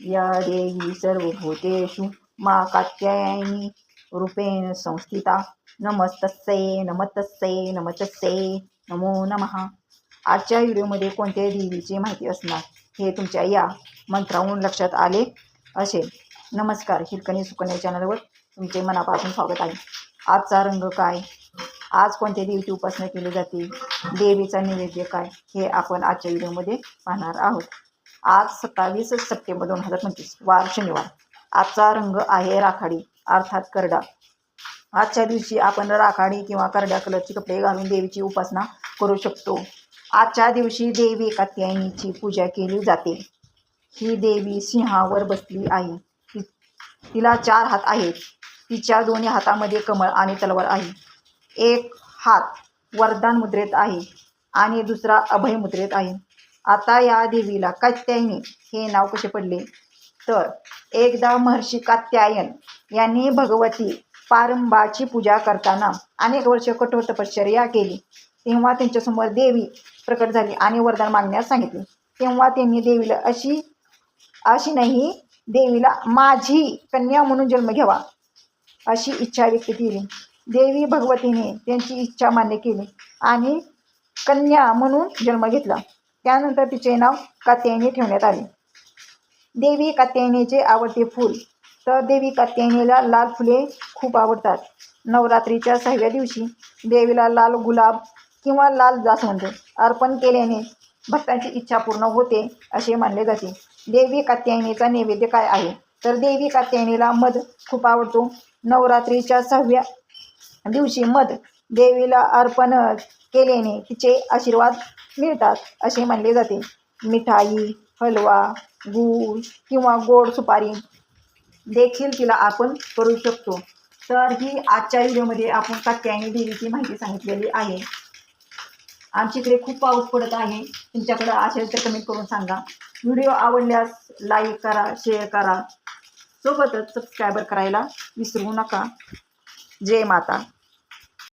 या देवी सर्वभूतेषु मा कात्यायनी रूपेण संस्थिता। नमस्तस्यै नमतस्से नमस्तस्यै नमो नमः। आजच्या व्हिडिओमध्ये कोणत्याही देवीची माहिती असणार हे तुमच्या या मंत्रावरून लक्षात आले असेल. नमस्कार हिरकणी सुकन्या चॅनलवर तुमचे मनापासून स्वागत आहे. आजचा रंग काय? आज कोणत्या देवीची उपासना केली जाते? देवीचा नैवेद्य काय? हे आपण आजच्या व्हिडिओमध्ये पाहणार आहोत. आज सत्तावीस सप्टेंबर दोन हजार पंचवीस वार शनिवार. आजचा रंग आहे राखाडी अर्थात करडा. आजच्या दिवशी आपण राखाडी किंवा करड्या कलरचे कपडे घालून देवीची उपासना करू शकतो. आजच्या दिवशी देवी कात्यायनीची पूजा केली जाते. ही देवी सिंहावर बसली आहे. तिला चार हात आहेत. तिच्या दोन्ही हातामध्ये कमळ आणि तलवार आहे. एक हात वरदान मुद्रेत आहे आणि दुसरा अभय मुद्रेत आहे. आता या देवीला कात्यायनी हे नाव कसे पडले? तर एकदा महर्षी कात्यायन यांनी भगवती पारंबाची पूजा करताना अनेक वर्ष कठोर तपश्चर्या केली. तेव्हा त्यांच्यासमोर देवी प्रकट झाली आणि वरदान मागण्यास सांगितले. तेव्हा त्यांनी देवीला अशी अशी नाही देवीला माझी कन्या म्हणून जन्म घ्यावा अशी इच्छा व्यक्त केली. देवी भगवतीने त्यांची इच्छा मान्य केली आणि कन्या म्हणून जन्म घेतला. त्यानंतर तिचे नाव कात्यायनी ठेवण्यात आले. देवी कात्यायनीचे आवडते फूल. तर देवी कात्यायनीला लाल फुले खूप आवडतात. नवरात्रीच्या सहाव्या दिवशी देवीला लाल गुलाब किंवा लाल जास्वंद अर्पण केल्याने भक्तांची इच्छा पूर्ण होते असे मानले जाते. देवी कात्यायनीचा नैवेद्य काय आहे? तर देवी कात्यायनीला मध खूप आवडतो. नवरात्रीच्या सहाव्या दिवशी मध देवीला अर्पण केल्याने तिचे आशीर्वाद मिळतात असे मानले जाते. मिठाई हलवा गूळ किंवा गोड सुपारी देखील तिला आपण करू शकतो. तर ही आजच्या व्हिडिओमध्ये आपण कात्यायनी देवीची माहिती सांगितलेली आहे. आमच्याकडे खूप पाऊस पडत आहे. तुमच्याकडं असेल तर कमेंट करून सांगा. व्हिडिओ आवडल्यास लाईक करा शेअर करा. सोबतच सबस्क्रायबर करायला विसरू नका. जय माता.